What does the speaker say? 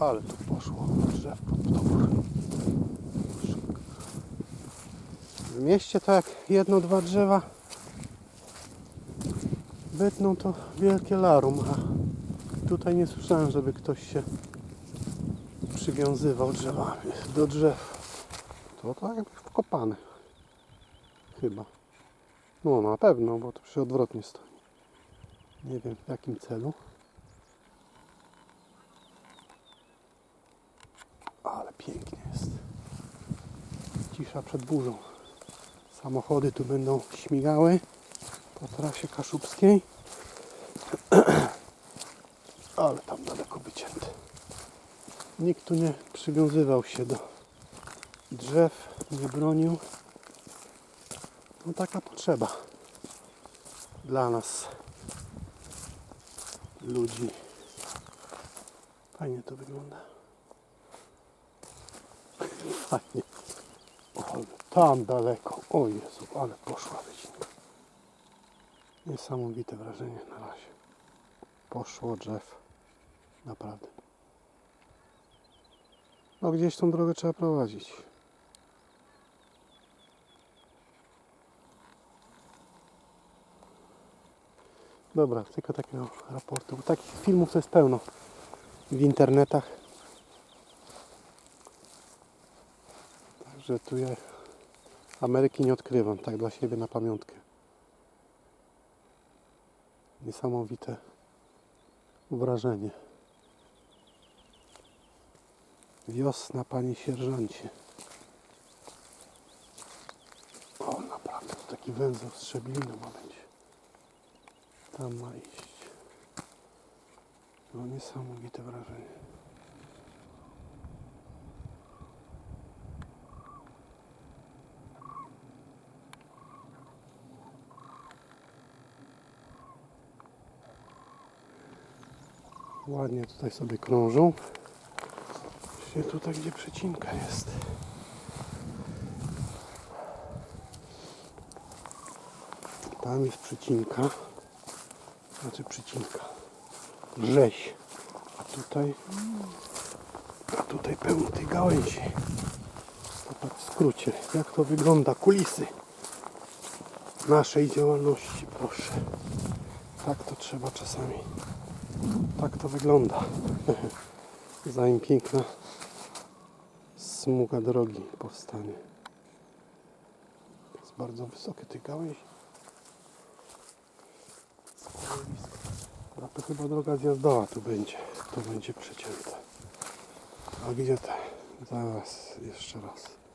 Ale tu poszło drzew pod topór. W mieście to jak jedno, dwa drzewa wytną to wielkie larum, a tutaj nie słyszałem, żeby ktoś się przywiązywał drzewami do drzew. To tak jakby wkopane. Chyba. No na pewno, bo to przy odwrotnie stoi. Nie wiem w jakim celu. Ale pięknie jest. Cisza przed burzą. Samochody tu będą śmigały po trasie kaszubskiej. Ale tam daleko wycięte. Nikt tu nie przywiązywał się do drzew, nie bronił. No taka potrzeba dla nas, ludzi. Fajnie to wygląda. Fajnie. O, tam daleko. O Jezu, ale poszła wycinka. Niesamowite wrażenie na razie. Poszło drzew. Naprawdę. No gdzieś tą drogę trzeba prowadzić. Dobra, tylko takiego raportu. Takich filmów to jest pełno w internetach. Także tu ja Ameryki nie odkrywam, tak dla siebie na pamiątkę. Niesamowite wrażenie. Wiosna, panie sierżancie. O, naprawdę, to taki węzeł z Trzebininą ma być. Tam ma iść. No, niesamowite wrażenie. Ładnie tutaj sobie krążą. Właśnie tutaj, gdzie przecinka jest. Tam jest przecinka. Znaczy przecinka. Rzeź. A tutaj... A tutaj pełno tej gałęzi. Tak w skrócie. Jak to wygląda? Kulisy naszej działalności, proszę. Tak to trzeba czasami. Tak to wygląda. Zanim piękna smuga drogi powstanie. Jest bardzo wysokie tych gałęzi. A to chyba droga zjazdowa tu będzie. To będzie przecięte. A gdzie te? Zaraz, jeszcze raz.